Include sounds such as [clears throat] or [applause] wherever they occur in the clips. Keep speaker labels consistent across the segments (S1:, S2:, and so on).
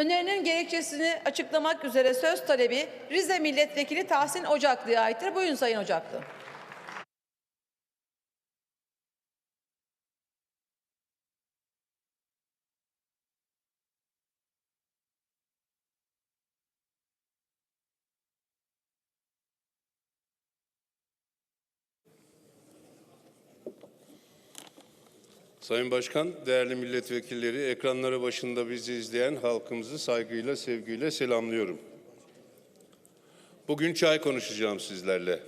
S1: Önerinin gerekçesini açıklamak üzere söz talebi Rize Milletvekili Tahsin Ocaklı'ya aittir. Buyurun Sayın Ocaklı.
S2: Sayın Başkan, değerli milletvekilleri, ekranları başında bizi izleyen halkımızı saygıyla, sevgiyle selamlıyorum. Bugün çay konuşacağım sizlerle.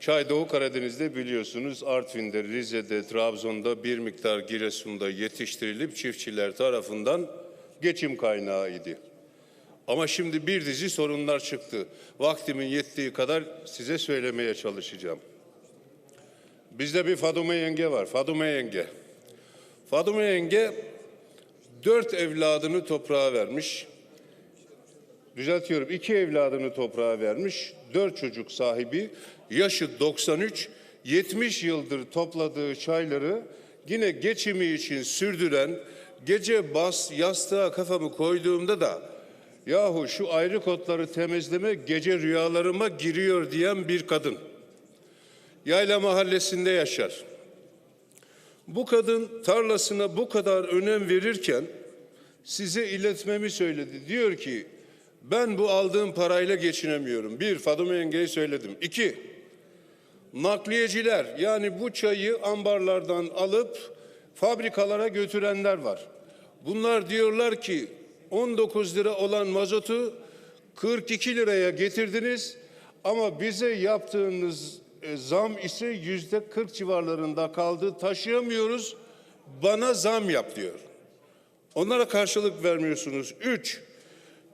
S2: Çay Doğu Karadeniz'de biliyorsunuz Artvin'de, Rize'de, Trabzon'da bir miktar Giresun'da yetiştirilip çiftçiler tarafından geçim kaynağıydı. Ama şimdi bir dizi sorunlar çıktı. Vaktimin yettiği kadar size söylemeye çalışacağım. Bizde bir Fadume yenge var. Fadume yenge. Fadume yenge dört evladını toprağa vermiş. Düzeltiyorum. iki evladını toprağa vermiş. Dört çocuk sahibi. Yaşı 93. 70 yıldır topladığı çayları yine geçimi için sürdüren gece bas yastığa kafamı koyduğumda da yahu şu ayrı kotları temizleme gece rüyalarıma giriyor diyen bir kadın. Yayla mahallesinde yaşar. Bu kadın tarlasına bu kadar önem verirken size iletmemi söyledi. Diyor ki ben bu aldığım parayla geçinemiyorum. Bir, Fadume yengeyi söyledim. İki, nakliyeciler yani bu çayı ambarlardan alıp fabrikalara götürenler var. Bunlar diyorlar ki 19 lira olan mazotu 42 liraya getirdiniz ama bize yaptığınız e, zam ise yüzde 40 civarlarında kaldı. Taşıyamıyoruz. Bana zam yap diyor. Onlara karşılık vermiyorsunuz. Üç,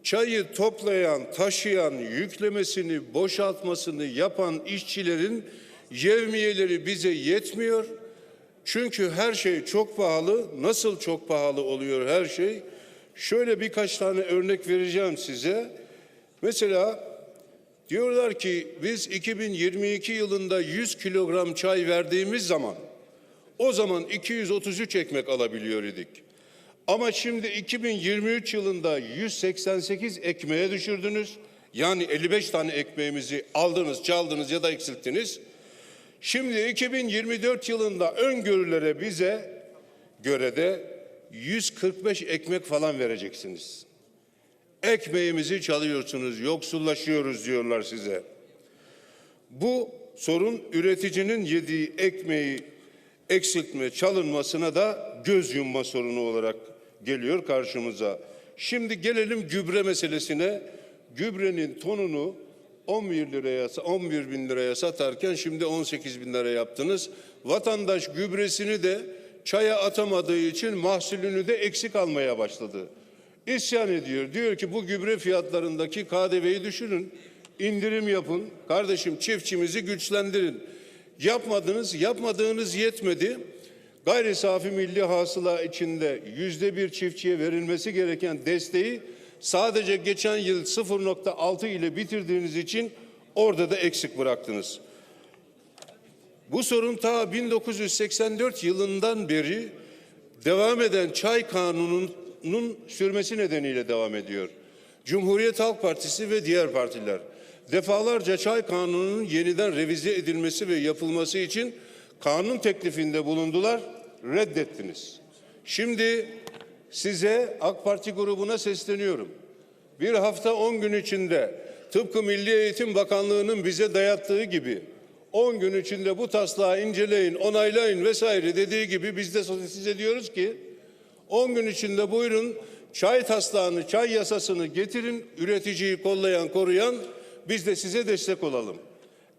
S2: çayı toplayan, taşıyan, yüklemesini, boşaltmasını yapan işçilerin yevmiyeleri bize yetmiyor. Çünkü her şey çok pahalı. Nasıl çok pahalı oluyor her şey? Şöyle birkaç tane örnek vereceğim size. Mesela diyorlar ki biz 2022 yılında 100 kilogram çay verdiğimiz zaman o zaman 233 ekmek alabiliyor idik. Ama şimdi 2023 yılında 188 ekmeğe düşürdünüz. Yani 55 tane ekmeğimizi aldınız, çaldınız ya da eksilttiniz. Şimdi 2024 yılında öngörülere bize göre de 145 ekmek falan vereceksiniz. Ekmeğimizi çalıyorsunuz, yoksullaşıyoruz diyorlar size. Bu sorun üreticinin yediği ekmeği eksiltme, çalınmasına da göz yumma sorunu olarak geliyor karşımıza. Şimdi gelelim gübre meselesine. Gübrenin tonunu 11 liraya, 11 bin liraya satarken şimdi 18 bin lira yaptınız. Vatandaş gübresini de çaya atamadığı için mahsulünü de eksik almaya başladı. İsyan ediyor. Diyor ki bu gübre fiyatlarındaki KDV'yi düşürün. indirim yapın. Kardeşim çiftçimizi güçlendirin. Yapmadınız, yapmadığınız yetmedi. Gayri safi milli hasıla içinde yüzde bir çiftçiye verilmesi gereken desteği sadece geçen yıl 0.6 ile bitirdiğiniz için orada da eksik bıraktınız. Bu sorun ta 1984 yılından beri devam eden çay kanununun sürmesi nedeniyle devam ediyor. Cumhuriyet Halk Partisi ve diğer partiler defalarca çay kanununun yeniden revize edilmesi ve yapılması için kanun teklifinde bulundular, reddettiniz. Şimdi size AK Parti grubuna sesleniyorum. Bir hafta 10 gün içinde tıpkı Milli Eğitim Bakanlığı'nın bize dayattığı gibi 10 gün içinde bu taslağı inceleyin, onaylayın vesaire dediği gibi biz de size diyoruz ki 10 gün içinde buyurun çay taslağını, çay yasasını getirin, üreticiyi kollayan, koruyan biz de size destek olalım.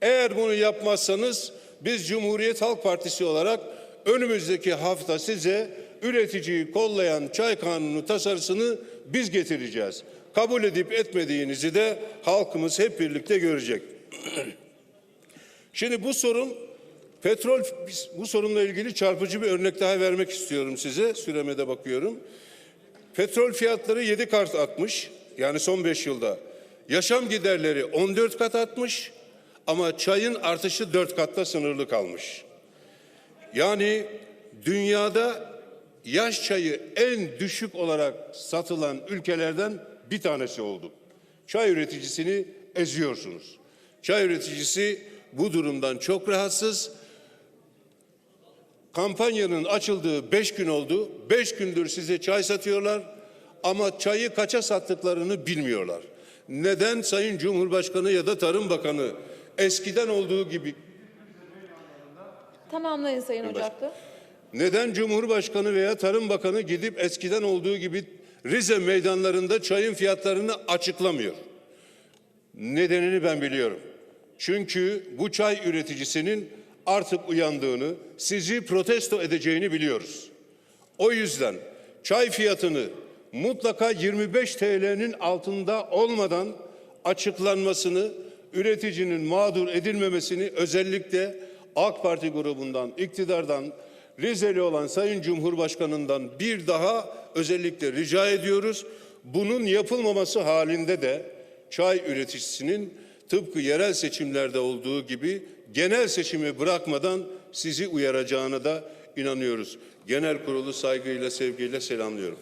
S2: Eğer bunu yapmazsanız biz Cumhuriyet Halk Partisi olarak önümüzdeki hafta size üreticiyi kollayan çay kanunu tasarısını biz getireceğiz. Kabul edip etmediğinizi de halkımız hep birlikte görecek. [clears throat] Şimdi bu sorun petrol bu sorunla ilgili çarpıcı bir örnek daha vermek istiyorum size. Süreme de bakıyorum. Petrol fiyatları 7 kat artmış. Yani son 5 yılda. Yaşam giderleri 14 kat artmış ama çayın artışı 4 katta sınırlı kalmış. Yani dünyada yaş çayı en düşük olarak satılan ülkelerden bir tanesi oldu. Çay üreticisini eziyorsunuz. Çay üreticisi bu durumdan çok rahatsız. Kampanyanın açıldığı beş gün oldu. Beş gündür size çay satıyorlar ama çayı kaça sattıklarını bilmiyorlar. Neden Sayın Cumhurbaşkanı ya da Tarım Bakanı eskiden olduğu gibi
S1: Tamamlayın Sayın Ocaklı.
S2: neden Cumhurbaşkanı veya Tarım Bakanı gidip eskiden olduğu gibi Rize meydanlarında çayın fiyatlarını açıklamıyor? Nedenini ben biliyorum. Çünkü bu çay üreticisinin artık uyandığını, sizi protesto edeceğini biliyoruz. O yüzden çay fiyatını mutlaka 25 TL'nin altında olmadan açıklanmasını, üreticinin mağdur edilmemesini özellikle AK Parti grubundan, iktidardan, Rizeli olan Sayın Cumhurbaşkanı'ndan bir daha özellikle rica ediyoruz. Bunun yapılmaması halinde de çay üreticisinin tıpkı yerel seçimlerde olduğu gibi genel seçimi bırakmadan sizi uyaracağına da inanıyoruz. Genel kurulu saygıyla, sevgiyle selamlıyorum.